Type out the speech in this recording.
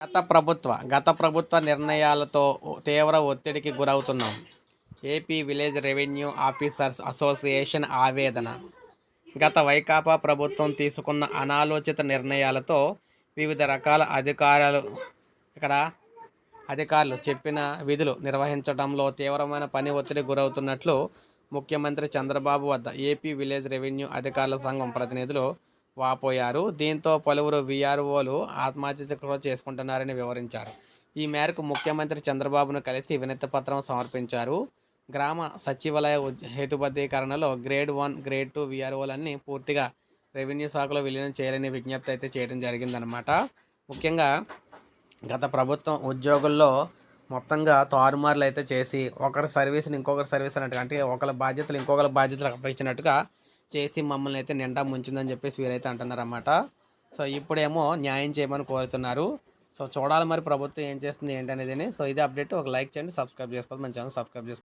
గత ప్రభుత్వ గత ప్రభుత్వ నిర్ణయాలతో తీవ్ర ఒత్తిడికి గురవుతున్నాం. AP village revenue officers association ఆవేదన. గత వైకాపా ప్రభుత్వం తీసుకున్న అనాలోచిత నిర్ణయాలతో వివిధ రకాల అధికారాలు ఇక్కడ అధికారులు చెప్పిన విధులు నిర్వహించడంలో తీవ్రమైన పని ఒత్తిడి గురవుతున్నట్లు ముఖ్యమంత్రి చంద్రబాబు వద్ద ఏపీ విలేజ్ రెవెన్యూ అధికారుల సంఘం ప్రతినిధులు వాపోయారు. దీంతో పలువురు వీఆర్ఓలు ఆత్మహత్య కూడా చేసుకుంటున్నారని వివరించారు. ఈ మేరకు ముఖ్యమంత్రి చంద్రబాబును కలిసి వినతి పత్రం సమర్పించారు. గ్రామ సచివాలయ హేతుబద్ధీకరణలో గ్రేడ్ వన్ గ్రేడ్ టూ వీఆర్ఓలన్నీ పూర్తిగా రెవెన్యూ శాఖలో విలీనం చేయాలని విజ్ఞప్తి అయితే చేయడం జరిగిందనమాట ముఖ్యంగా గత ప్రభుత్వం ఉద్యోగుల్లో మొత్తంగా తారుమార్లు అయితే చేసి ఒకరి సర్వీస్ని ఇంకొకరి సర్వీస్ అన్నట్టుగా అంటే ఒకరి బాధ్యతలు ఇంకొకరి బాధ్యతలు అప్పగించినట్టుగా చేసి మమ్మల్ని అయితే నిండా ముంచిందని చెప్పేసి వీరైతే అంటున్నారన్నమాట. సో ఇప్పుడేమో న్యాయం చేయమని కోరుతున్నారు. సో చూడాలి మరి ప్రభుత్వం ఏం చేస్తుంది ఏంటి అనేది సో ఇదే అప్డేట్. ఒక లైక్ చేయండి సబ్స్క్రైబ్ చేసుకోవాలి. మన ఛానల్ సబ్స్క్రైబ్ చేసుకోండి